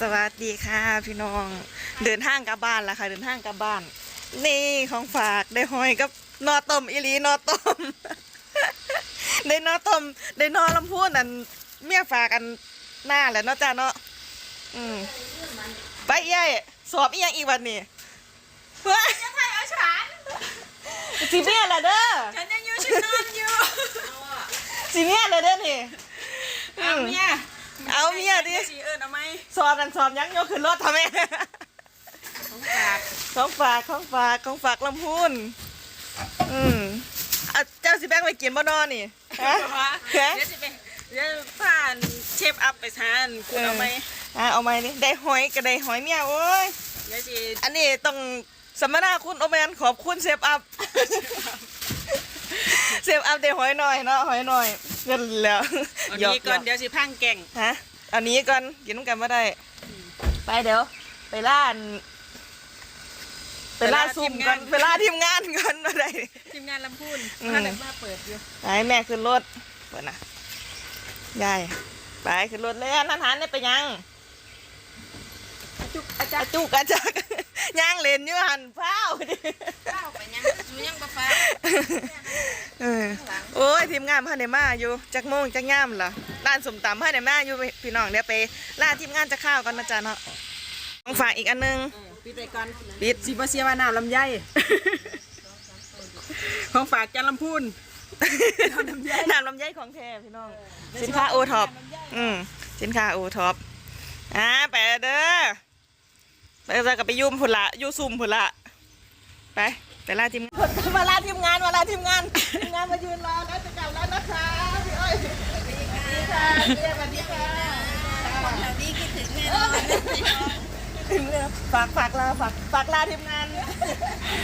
สวัสดีค่ะพี่น้อง เดินทางกลับบ้านแล้วค่ะ เดินทางกลับบ้าน นี่ของฝากได้หอยกับนอต้มอีหลีนอต้มได้นอต้มได้นอลำพูนอันเมียฝากอันหน้าแหละเนาะจ้าเนาะอืมไปเอ้ยสอบอีหยังอีกวันนี้ว้ายจะถ่ายเอาฉันสิเมียแหละเด้อฉันยังอยู่ฉันนอนอยู่สิเมียแหละเด้อนี่เอาเมีย เอาเมียดิสีเอิญเอาไหมสอบกันสอบยังยกขึ้นรถทำไมของฝากของฝากของฝากของฝากลำพูนอืมอะเจ้าสิแบงไปกินบ่นอนนี่ฮะเดี๋ฮะยวสิไปเดี๋ยวผ่านเชฟอัพไปทานคุณเอาไหมอะเอาไหมนี่ได้หอยก็ได้หอยเมียโอ้ยเดี๋ยวสิอันนี้ต้องสมนาคุณโอแมนขอบคุณเซฟอัพเซฟอัพได้หอยหน่อยเนาะหอยหน่อย เงินแล้วเอาหยนี้ก่อนหยเดี๋ยวสิพังแก่งฮะเอานี้ก่อนกินน้ำกันมาได้ ไปเดี๋ยว ไปล่านไปล่าซุ่มก่อนไปล่าทีมงานก่อนมาได้ ทีมงานลำพูนอืม ถ้าแต่ว่าเปิดอยู่ไปแม่ขึ้นรถเปิดนะยายไปขึ้นรถเลยอันนั้นหันได้ไปยังจุกอาจาอารย์จุกอาจักย่างเล่นอยู่หันเฝ้าดิเจ้าไปยัง อยู่ยังบ่ฟ้าเออโอ้ยทีมงานพ่อในมาอยู่จักโมงจักย่ามล่ะร้านสมตำพ่อในมาอยู่พี่น้องเดี๋ยวไปล่าทีมงานจะข้าวกันนะจ๊ะเนาะของฝากอีกอันหนึงปิดไปก่อนปิดสิบ่เสียว่าน้ำลำไยของฝากจานลำพูนน้ำลำไยน้ำลำไยของแท้พี่น้องสินค้าโอท็อปอืมสินค้าโอท็อปอ่าไปเด้อไปเจอกับไปยุ่มผุนละอยุ่ซุ่มผุนละไป ไปล่าทีมมาลาทีมงานมาลาทีมงานทีมงานมายืนรอแล้วจะกลับแล้วนะคะพี่อ้อยสวัสดีค่ะเรียกสวัสดีค่ะแถวนี้คิดถึงแน่นอนถึงฝากฝากลาฝากฝากลาทีมงาน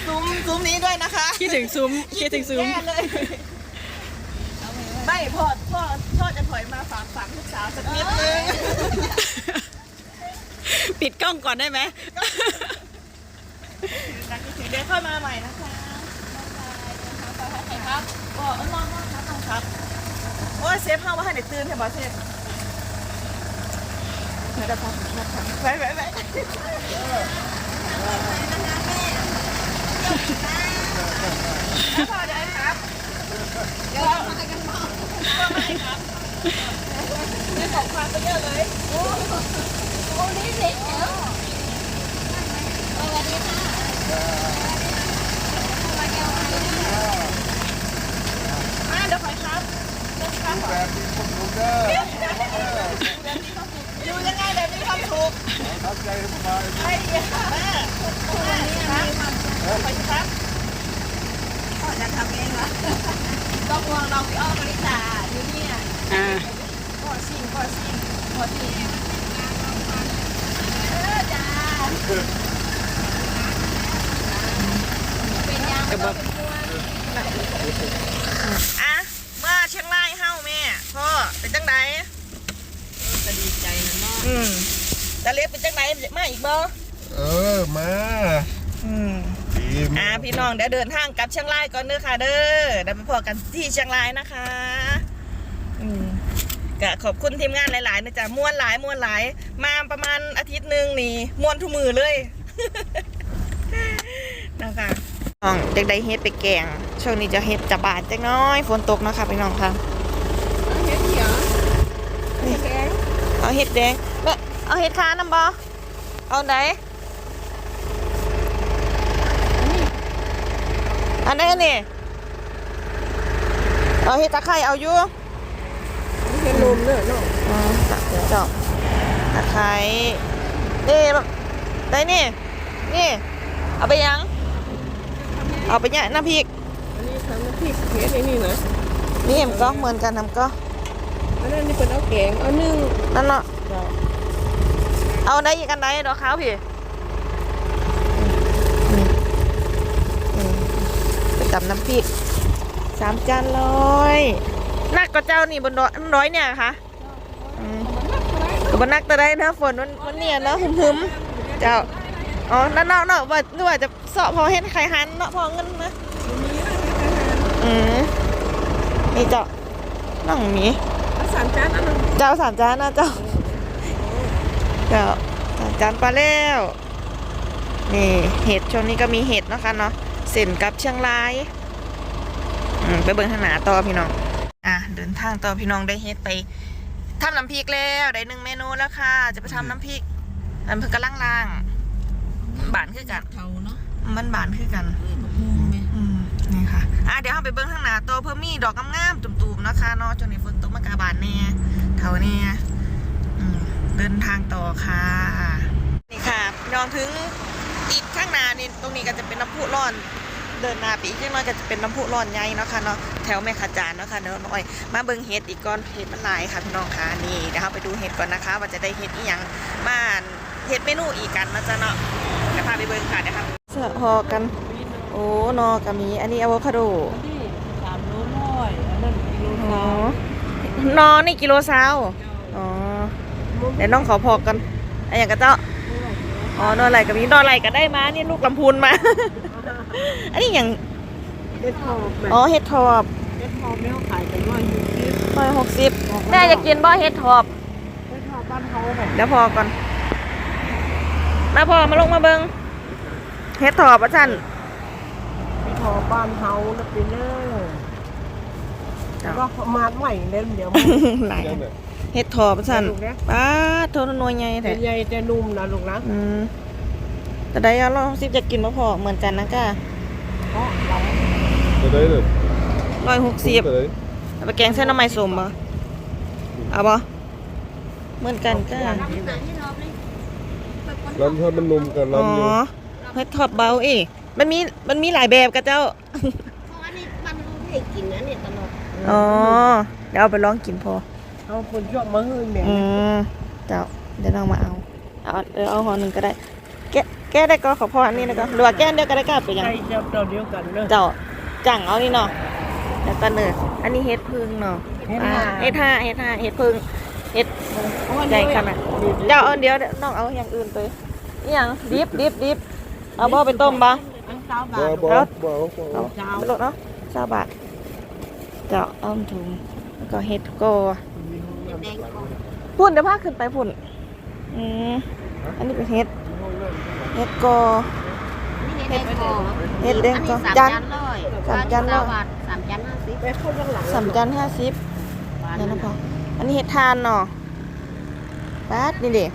ซุ้มซุ้มนี้ด้วยนะคะคิดถึงซุ้มคิดถึงซุ้มแย่เลยไม่พ่อพ่อพ่อจะถอยมาฝากฝากลูกสาวสักนิดนึงปิดกล้องก่อนได้ไหม เดี๋ยวค่อยมาใหม่นะคะครับก็เออลองลองครับลองครับโอ้ยเซฟเข้ามาให้เด็กตื่นใช่ป่ะเซฟเดี๋ยวพักพักไปไปไปพอได้ครับ เดี๋ยวเรามากันมองก็ไม่ครับนี่ขอความไปเยอะเลย โอ้โหนี่เด็กแล้ว มาเดี๋ยวคอยครับเดียวครับแบบมีคนรู้เด้ออยู่ยังไงแบบมีความสุขทำใจสบายไอ้เหี้ยแม่ครับไปครับพ่อจะทำเองเหรอต้องห่วงน้องพี่อ้อมริตาอยู่นี่อ่าพ่อซิ่งพ่อซิ่งพ่อซิ่งเออจ้าเป็นยัง กระบอกอะเมื่อเชียงรายเฮ้าแม่พ่อเป็นจังไดจะดีใจนะเนาะอืมตาเล็กเป็นจังไดมาอีกบ่เออมาอืมดีอ่าพี่น้องเดี๋ยวเดินทางกลับเชียงรายก่อนเด้อค่ะ เด้อเดี๋ยวไปพอกันที่เชียงรายนะคะอืมก็ขอบคุณทีมงานหลายๆนะจ๊ะม่วนหลายม่วนหลาย มาประมาณอาทิตย์หนึ่งนี่ม่วนทุกมือเลยนะคะ น้องเด็กได้เฮ็ดไปแกง ช่วงนี้จะเฮ็ดจะบาดจักหน้อยฝนตกนะคะพี่น้องค่ะเฮ็ดเหรอเฮ็ดแกงเอาเห็ดแดงเบ้อเอาเห็ดค้าน้ำบอเอาไหนอันไหนอันนี้เอาเห็ดตะไคร้เอาอยู่เฮ็ดลมเด้อเนาะอืมตักเดี๋ยวเจาะตะไคร้นี่แบบได้นี่นี่เอาไปยัง เอาไปเนี่ยน้ำพริก อันนี้ทำน้ำพริกเฮ็ดไอ้นี่นะนี่มันก็เหมือนกันทำก็อันนั้นนี่เป็นเอาแกงเอานึ่งนั่นเนาะเอาได้อีกอันไหนดอกขาวพี่อืมอืมไปตำน้ำพริกสามจานร้อยนักก็เจ้านี่บนดอยร้อยเนี่ยค่ะอืมก็บนนักแต่ได้นะฝนมันมันเนี่ยเนาะหึมๆเจ้า อ๋อนั่นเนาะเนาะว่านึกว่าจะเสาะพอเห็นไข่หันเนาะพอเงินนะอืมนี่เจ้าน้องหมีเอาสามจานอันนั้นเจ้าสามจานนะเจ้าเจ้าจานปลาแล้วนี่เห็ดช่วงนี้ก็มีเห็ดเนาะคะเนาะเส้นกับเชียงรายอืมไปเบิ่งทางหนาต่อพี่น้องอะเดินทางต่อพี่น้องได้เห็ดไปทำน้ำพริกแล้วได้หนึ่งเมนูแล้วค่ะ จะไปทำน้ำพริกน้ำพริกกระล่างล่างๆ บานคือกันเขาเนาะมันบานคือกันเออบักม่วงแม่อืมนี่ค่ะอะเดี๋ยวเราไปเบิ้งทางหน้าตัวเพิ่มมีดอกงามๆตุ่มๆนะคะเนาะจนนี้ฝนตกมากาบานแน่เท่านี้อืมเดินทางต่อค่ะนี่ค่ะพี่น้องถึงอีกข้างหน้านี่ตรงนี้ก็จะเป็นน้ำพุร้อนเดินหน้าไปอีกนิดหน้อยก็จะเป็นน้ำพุร้อนใหญ่เนาะค่ะเนาะแถวแม่ขจานเนาะค่ะเดี๋ยวน้อยมาเบิ้งเห็ดอีกก่อนเห็ดมันหลายค่ะพี่น้องค่ะนี่เดี๋ยวเราไปดูเห็ดก่อนนะคะ ว่าจะได้เห็ดอีหยังมาเห็ดเมนูอีกกันนะจ๊ะเนาะ เดี๋ยวพาไปเบิ้งค่ะเดี๋ยวค่ะเสื้อหอกัน โอ้นอกะมี อันนี้อะโวคาโดนี่สามโลร้อยอันนั้นกิโลอ๋อนอนี่กิโลซาวอ๋อ เดี๋ยวน้องขอพอกันอะไรอย่างกระเจ้า อ๋อนออะไรกับมีนออะไรก็ได้มาเนี่ยลูกลำพูนมา อันนี้อย่างเด็ดทอบแม่อ๋อเห็ดทอบเด็ดทอบไม่เขาขายกันร้อยหกสิบร้อยหกสิบแม่อยากกินบ่เห็ดทอบเด็ดทอบบ้านเขาแบบเดี๋ยวพอก่อนมาพอมาลงมาเบิง เห็ดทอบอะท่านเด็ดทอบ้านเขาแล้วไปเนอก็มาใหม่เล่มเดี๋ยวหลายเห็ดทอบอะท่านป้าโทนนวยใหญ่แท้เป็นใหญ่แต่นุ่มนะลูกนะอืมแต่ได้ยาลองซิบจะกินมาพอเหมือนกันนะก้าเพราะเรา Từ đấy rồi. ร้อยหกสิบเอาไปแกงเส้นน้ำมันสมบ่เอาบ่เหมือนกันก้า Làm sao bên nùm cả อ๋อ làm nhiều. เฮ็ดทอดเบาอีกมันมีมันมีหลายแบบกับเจ้า เพราะอันนี้มันให้กินนะเนี่ยตลอดอ๋อ เดี๋ยวเอาไปลองกินพอเขาคนชอบมาหื้อแม่อืมเจ้าเดี๋ยวน้องมาเอา เอาเดี๋ยวเอาห่อหนึ่งก็ได้ แกะแก้ได้ก็ขอพออันนี้นะก็หรือว่าแก้อันเดียวก็ได้ก็ไปยังใจเจ้าตัวเดียวกันเนอะเจ้าจังเอานี่เนาะแล้วก็เนื้ออันนี้เฮ็ดพึ่งเนาะเฮ็ดอ่าห่าเฮ็ดห่าเฮ็ดห่าเฮ็ดพึ่งเฮ็ดใหญ่ขนาดเจ้าเอาเดี๋ยวน้องเอาอย่างอื่นไปอหย่างดิบดิบดิบ เอาบ่ไปต้มบ่อันเก้าบา Bỏ ท bỏ Đó. bỏ เอา bỏ. ไปโลดเนาะเจ้าบาทเจ้าเอาถุงแล้วก็เฮ็ดโกแดงของพุ่นเดี๋ยวพาขึ้นไปพุ่นอืมอันนี้เป็นเฮ็ดเฮ็ดโก นี่แดงกองเฮ็ดแดงกออันนี้จานสามจานร้อยสามจานร้อยสามจานห้าสิบไปเข้าข้างหลังสามจานห้าสิบหวานเดี๋ยวนะนะพออันนี้เฮ็ดทานเนาะป๊าดนี่เด็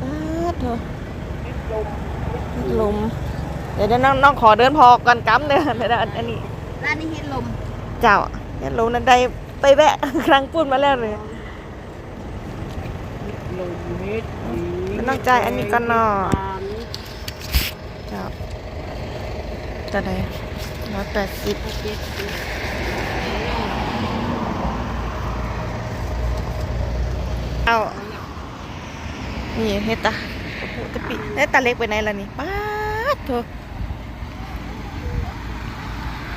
ป๊าดเถอะเฮ็ด ลมเดี๋ยวเดี๋ยวน้องน้องขอเดินพอกันกำเด้อเดี๋ยวเดี๋ยวอันนี้ร้านนี้เฮ็ดลม เจ้าเฮ็ดลมนั่นได้ไปแวะครั้งปุ้นมาแล้วเลยลงเม็ดมันต้องจ่ายอันนี้ก่อนเนาะเจ้าจะได้ร้อยแปดสิบเอานี่เฮ็ดตา โอ้โหตะปิเฮ็ดตาเล็กไปไหนล่ะนี่ป๊าเถอะ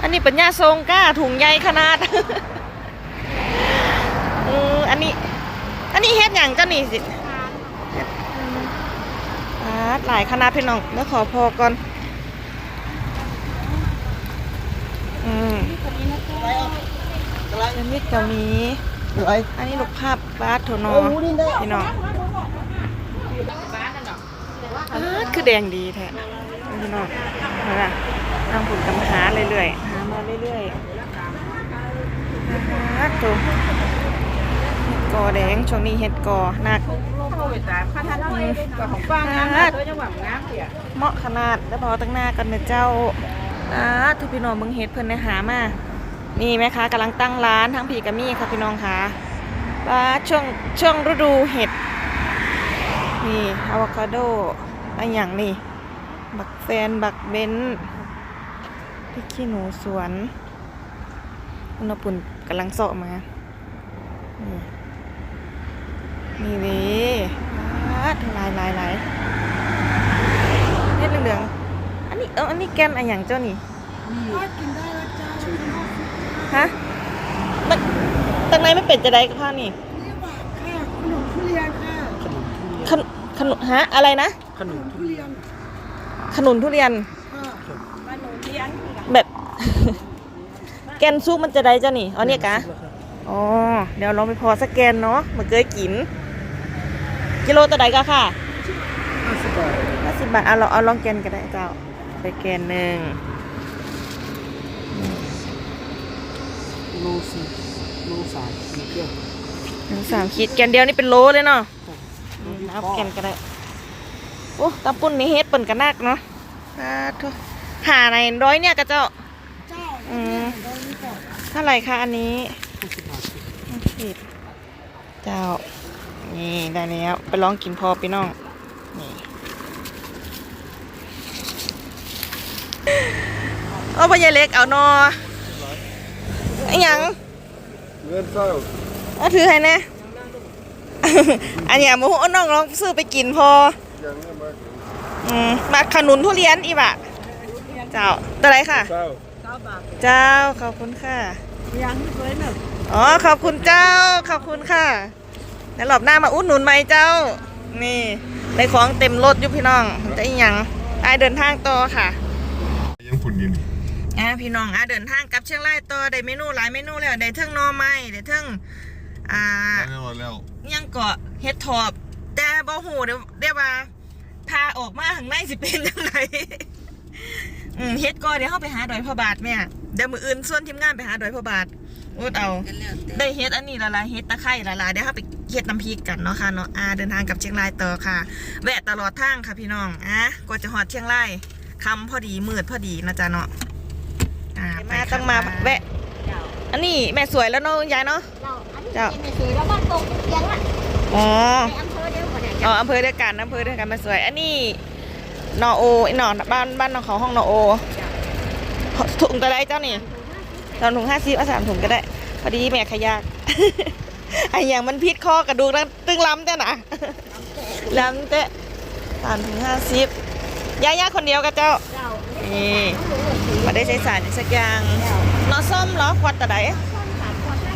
อันนี้ปัญญาทรงก้าถุงใหญ่ขนาดเอออันนี้ อันนี้เฮ็ดอย่างเจ้านี่สิอาหลายคณะพี่น้องแล้วขอพอก่อนอืมจะมิดกับมี อันนี้ลูกภาพบาสโทนอพี่น้อง คือแดงดีแท้พี่น้องเอาล่ะทางผลกำหาเรื่อยๆหามาเรื่อยๆบาสตัวเห็ดกอแดงช่วงนี้เห็ดกอหนักของป้างามนะตัวจังหวัดงามเสียเหมาะขนาดแล้วพอตั้งหน้ากันเนอะเจ้าอ่าทุกพี่น้องเบิ่งเฮ็ดเพิ่นได้หามานี่แม่ค้ากำลังตั้งร้านทั้งผีกับมี่ค่ะพี่น้องค่ะว่าช่วงช่วงฤดูเห็ดนี่อะโวคาโด อะไรอย่างนี่ บักแฟนบักเบนพริกขี้หนูสวนอุณหปุ่นกำลังเสาะมา นี่นี่นี่ลายลายลายเฮ็ดเหลืองๆอันนี้เอออันนี้แกนอะไรอย่างเจ้านี่ฮะมันตังในไม่เป็ดจะได้กับข้าวนี่ขนมขนมฮะ อะไรนะ ขนุนทุเรียนขนุนทุเรียนแบบ แกนซุปมันจะได้เจ้านี่เอาเนี่ยกะอ๋อเดี๋ยวลองไปพอสแกนเนาะมาเกยกินจกิโลตัวใดก็ค่ะห้าสิบบาทห้าสิบบาทเอาลองเอาลองแกนก็ได้เจ้าไปแกนหนึ่งโลสี่โลสามมีเกลือหนึ่งสามขีดแกนเดียวนี่เป็นโลเลยเนาะอืมเอาแกนก็ได้ โอ้ตำปุ่นนี่เฮ็ดเปิ่นกันนักเนาะสาธุหาในร้อยเนี่ยกระเจ้าเจ้าอืมโดนก่อนเท่าไหร่คะอันนี้ห้าสิบบาทขีดเจ้า นี่ได้แล้วไปลองกินพอพี่น้อง นี่เอาไปยายเล็กเอานอไอ้หยังเงินเศร้าเอาถือให้แน่อันเนี้ยโมโหน้องลองซื้อไปกินพอ ยังไม่มากอืมมาขนุนทุเรียนอีบะเจ้าตัวไรค่ะเศร้าเก้าบาทเจ้าขอบคุณค่ะ ยังไม่เคยหนึ่งอ๋อขอบคุณเจ้าขอบคุณค่ะ แล้วรอบหน้ามาอุดหนุนไหมเจ้า นี่ในของเต็มรถอยู่พี่น้องจะอีหยังไอายเดินทางต่อค่ะยังฝุ่นอยู่นี่อ่าพี่น้องอ่าเดินทางกลับเชียงรายต่อได้เมนูหลายเมนูแล้วได้เทิงหนอไม้ได้เทิงอ่าได้หมดแล้วยังเกาะเฮ็ดทอบ แต่บ่ฮู้เดี๋ยวเดี๋ยวว่าพาออกมาข้างในสิเป็นจังไดอืมเฮ็ดก่อนเดี๋ยวเฮาไปหาดอยพระบาทแม่เดี๋ยวมื้ออื่นส่วนทีมงานไปหาดอยพระบาทอุดเอา กันแล้วแต่ได้เฮ็ดอันนี้ละลายเฮ็ดตะไคร้ละลายเดี๋ยวเราไปเฮ็ดน้ำพริกกันเนาะค่ะเนาะอ่าเดินทางกลับเชียงรายต่อค่ะ แวะตลอดทางค่ะพี่น้องอะกว่าจะฮอดเชียงรายคำพอดีมืดพอดีนะจ๊ะเนาะอ่ามาต้องมาแวะ เจ้าอันนี้แม่สวยแล้วเนาะยายเนาะ เราอันนี้เจ้า เป็นไม่สวยแล้วบ้านตรงเพียงอะอ๋อ ในอำเภ อ๋ออำเภอเดียวกันอำเภอเดียวกันม่สวย อันนี้นอโอไอ้หนอบ้านบ้านของเขาห้องนอโอถุงก็ได้เจ้านี่ตอนถุงห้าสิบเอาสามถุงก็ได้ พอดีแม่ขยากไอ้อย่างมันพิษคอกระดูกตั้งตึงล้ำเจ้านะล้ำเจ้สามถุงห้าสิบย่ายาคนเดียวกับเจ้า นี่ไม่มาได้ใช้สารสักอย่างนอส้มเหรอขวดแต่ไหนต้นสามคนได้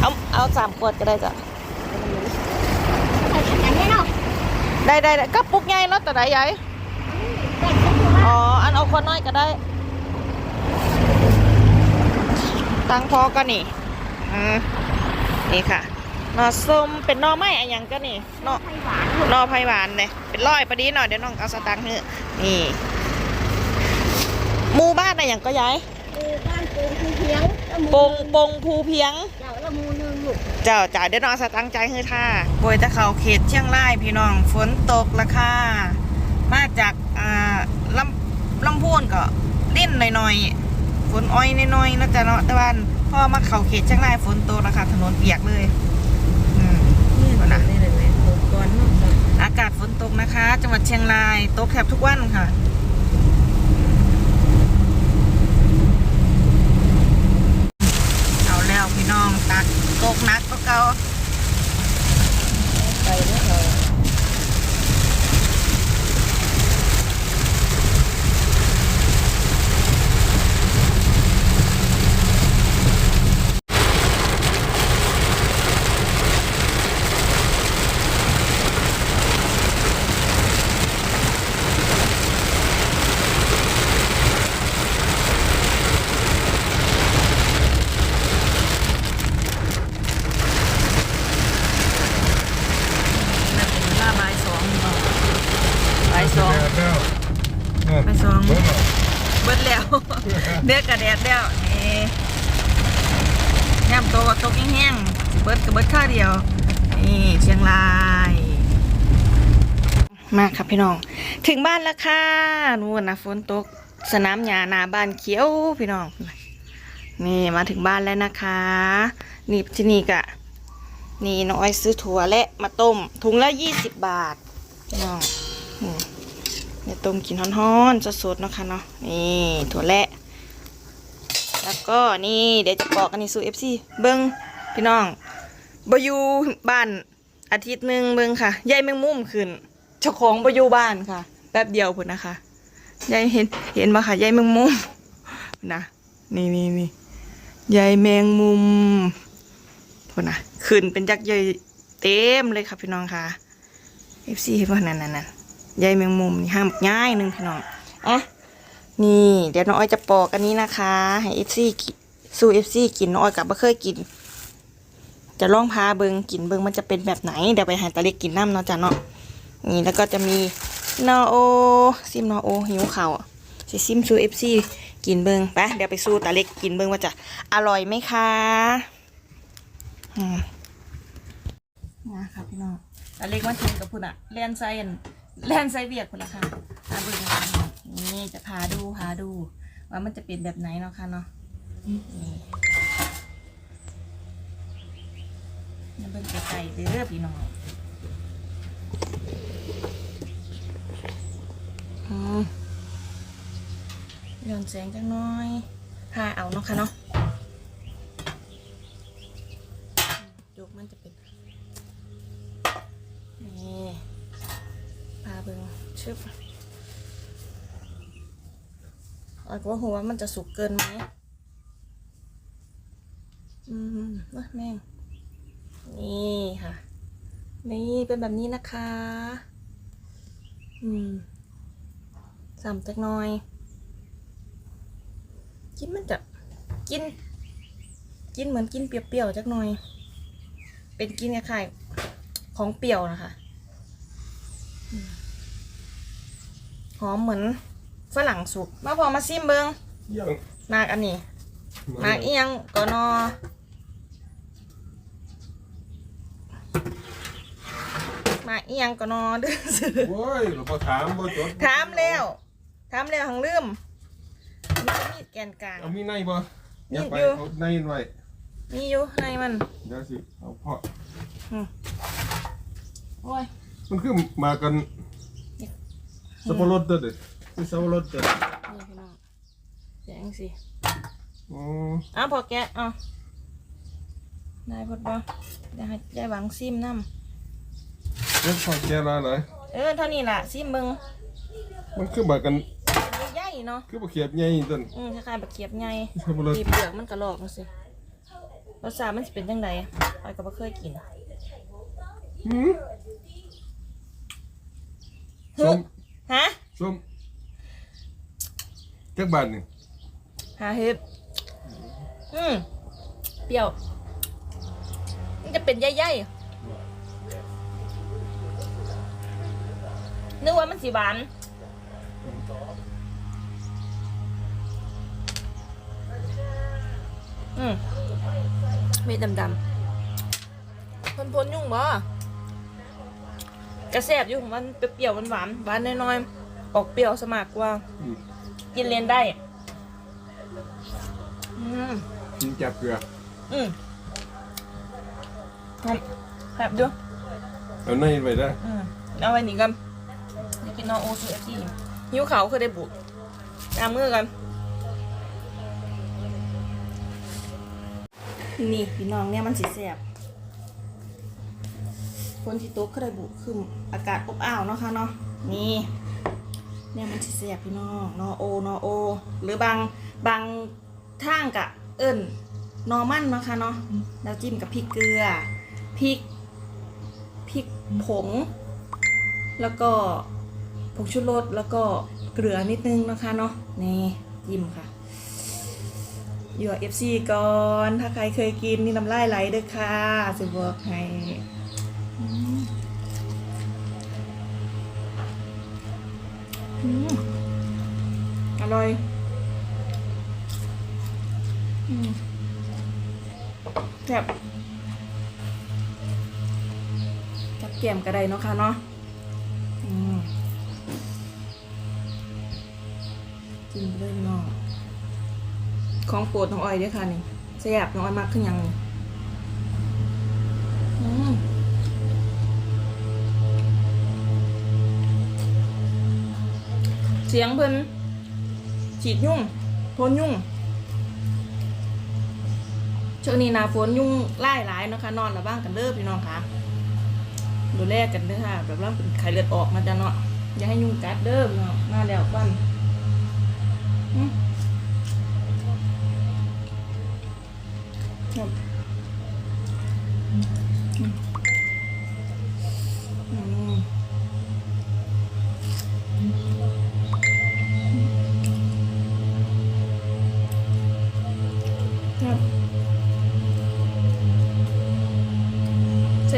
เอาเอาสามขวดก็ได้จ้ะ ใส่กันได้เนาะได้ได้ได้ก็ปุกใหญ่เนาะแต่ไหนยายแต่ก็คือว่าอ๋ออันเอาคนน้อยก็ได้ ตังพอก็นี่อืมนี่ค่ะหนอส้มเป็นหนอไม้อะไรอย่างก็นี่หนอไผ่หวานหนอไผ่หวานเลยเป็นร้อยพอดีหน่อยเดี๋ยวน้องเอาสตังค์ให้นี่หมู่บ้านอะไรอย่างก็ย้ายปู บ้านปูคือเพียงล้วหมูปงปงภูเพียง เจ้าล้วหมูหนึงลูกเจ้าจ่ายเดี๋ยวน้องสตังค์ใจให้ท่าบวยตะเขาเขตเชียงรายพี่น้องฝนตกราคามาจากอ่าลำลำพูนก็ลิ้นหน่อยๆ ฝนอ้อยน้อยๆนะจ๊ะเนาะแต่ว่าพ่อมาเขาเขตเชียงรายฝนตกราคาถนนเปียกเลยอืม นี่นะนี่เลยไหมหมดก่อนเนาะอากาศฝนตกนะคะ จังหวัดเชียงรายตกแทบทุกวันค่ะ เอาแล้วพี่น้องตั กหนักก็เก่า ไปแล้วเหรอ น่าเป็นเวลาบ่ายสองบ่ายสอง แล้ว บ่ายสอง เบิ่งเอา เบิดแล้ว เดือกกระแดดแล้วนี่ย่ำโตก็ตกแห้งๆสิเบิดกับเบิดข้าวเดียว นี่เชียงราย มาครับ พี่น้อง ถึงบ้านแล้วค่ะนู่นนะฝนตกสนามหญ้าหน้าบ้านเขียวพี่น้อง นี่มาถึงบ้านแล้วนะคะ นี่ที่นี่กะ นี่น้อยซื้อถั่วและมาต้ม ถุงละยี่สิบบาทพี่น้องเดี๋ยต้มกินฮ้อนๆสดๆนะคะเนาะนี่ถั่วแระแล้วก็นี่เดี๋ยวจะบอกอันนี้สู่เอฟซีเบิ้งพี่น้องบอยู่บ้านอาทิตย์หนึ่งเบิ้งค่ะยายแมงมุมขึ้น จ้าของบอยู่บ้านค่ะ แป๊บเดียวพุ่นนะคะยายเห็นเห็นมาค่ะยายแมงมุมนะนี่นี่นี่ยายแมงมุมพุ่นนะขึ้นเป็นยักษ์ใหญ่เต็มเลยค่ะพี่น้องค่ะเอฟซีเห็นว่านั่นนั่นนั่นใยแมงมุมนี่ห้ามง่ายหนึ่งพี่น้องอะนี่เดี๋ยวน้องอ้อยจะปอกอันนี้นะคะ ให้เอฟซีสู้เอฟซีกินน้องอ้อยกับบ่เคยกิน จะลองพาเบิงกินเบิงมันจะเป็นแบบไหนเดี๋ยวไปหาตาเล็กกินน้ำเนาะจ้ะเนาะ นี่แล้วก็จะมีนอโอซิมนอโอหิวข่าวสิซิมซูเอฟซีกินเบิงไปเดี๋ยวไปสู้ตาเล็กกินเบิงว่าจะอร่อยไหมคะอืมนะคะพี่น้องตาเล็กมาถึงกับพุ่นอะแลนไซนแลนไซเวียกพุ่นละค่ะตาเบิงนี่จะพาดูพาดู ว่ามันจะเป็นแบบไหนเนาะค่ะเนาะนี่เบิ่งไกลๆเด้อพี่น้องอืม ย้อนแสงจังน้อยพาเอาเนาะค่ะเนาะยกมันจะเป็น นี่พาเบิ่งชึบออยก็ว่าหัวมันจะสุกเกินไหม อืมว่าแม่ง นี่ค่ะ นี่เป็นแบบนี้นะคะ อืม สามจักหน่อย กินมันจะกิน กินเหมือนกินเปรี้ยวๆจักหน่อย เป็นกินคล้ายๆของเปรี้ยวนะคะอืมหอมเหมือนฝรั่งสุกมาพอมาซิมเบิงยังมากอันนี้มากอีหยังก็นอมากอีหยังก็นอเดื้อซื้อโอ้ยเราพอถามบ่จดถามแล้ว ถามแล้วหังลืมมันจะมีดแกนกลาง เอามีในบ่อย่าไปมีอยู่ เอาในไว้มีอยู่ในมัน เดี๋ยวสิเอาเพาะโอ้ยมันคือมากันสับปะรดเด้อเด้อคือสับปะรดเด้อนี่พี่น้องแจงสิอ๋ออ้าวพอแกะเอาได้พอดบ่ได้ให้ได้หวังซิมน้ำเดี๋ยวพอแก่ละหลายเออเท่านี้ล่ะซิมเบิงมันคือมากันใหญ่ๆ เนาะคือบ่เขียบใหญ่ต้นอืมคล้ายๆแบบเขียบไงสับปะรดบีบเปลือกมันกระลอกมันสิรสชาติมันจะเป็นยังไงออยก็บ่เคยกินหืมส้มฮะส้มจักบาทนี่หาเห็ดอืมเปรี้ยวมันจะเป็นใหญ่ๆนึกว่ามันสีหวาน อืมเม็ดดำๆพ่นพ่นๆยุ่งบ่กระแสบอยู่ของมันเปรี้ยวๆหวานๆหวานน้อยๆออกเปรี้ยวสมากกว่า อืมกินเลนได้ อืม กินจับเกลืออืมครับแบบดูเอาในไว้ได้อืมเอาไว้นี่กันนี่กินนอโอซูเอฟซีหิวเขาวเคยได้บุกตามมือกัน นี่พี่น้องเนี่ยมันสีแสบคนที่โต๊ะเคยได้บุคืออากาศอบอ้าวเนาะค่ะเนาะนี่เนี่ยมันสิแสบพี่น้องนอโอนอโอ หรือบางบางทางกะเอิญนอมันเนาะค่ะเนาะแล้วจิ้มกับพริกเกลือพริกพริกผง แล้วก็ผงชูรสแล้วก็เกลือนิดนึงนะคะเนาะนี่จิ้มค่ะ อยู่เอฟซีก่อน ถ้าใครเคยกินนี่น้ำลายไหลเด้อค่ะจะบอกให้อร่อยอืมแบบกับแกมกระไดเนาะค่ะเนาะกินไปเลยเนาะ ของโปรดน้องอ้อยด้วยค่ะนี่แซ่บน้องอ้อยมากขึ้นยังนี่เสียงเพิ่นฉีดยุ่งพ่นยุ่งช่วงนี้นาฝนยุ่งไล่หลายเนาะคะนอนระบ้างกันเด้อพี่น้องค่ะดูแลกันเด้อค่ะ แบบว่าเป็นไข้เลือดออกมาจะเนาะอย่าให้ยุ่งกัดเด้อพี่น้องมาแล้วปั้น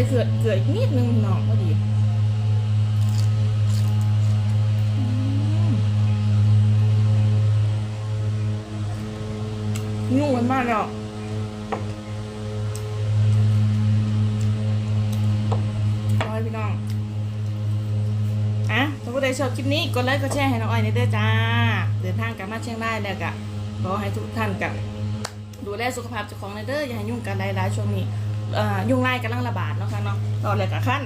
เกลือเกลืออีกนิดนึงพี่น้องพอดีนุ่มมันมากแล้วร้อยพี่น้อง อะถ้าผู้ใดชอบคลิปนี้กดไลค์กดแชร์ให้น้องอ้อยในเด้อจ้า เดินทางกลับมาเชียงรายแล้วก็ขอให้ทุกท่านกับดูแลสุขภาพเจ้าของในเด้ออย่าให้ยุ่งกันหลายๆช่วงนี้ ยุงไล่กำลังระบาดเนาะค่ะเนาะเราเลยกับขั้น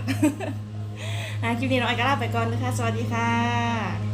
คลิปนี้น้องอ้อยก็ลาไปก่อนนะคะ สวัสดีค่ะ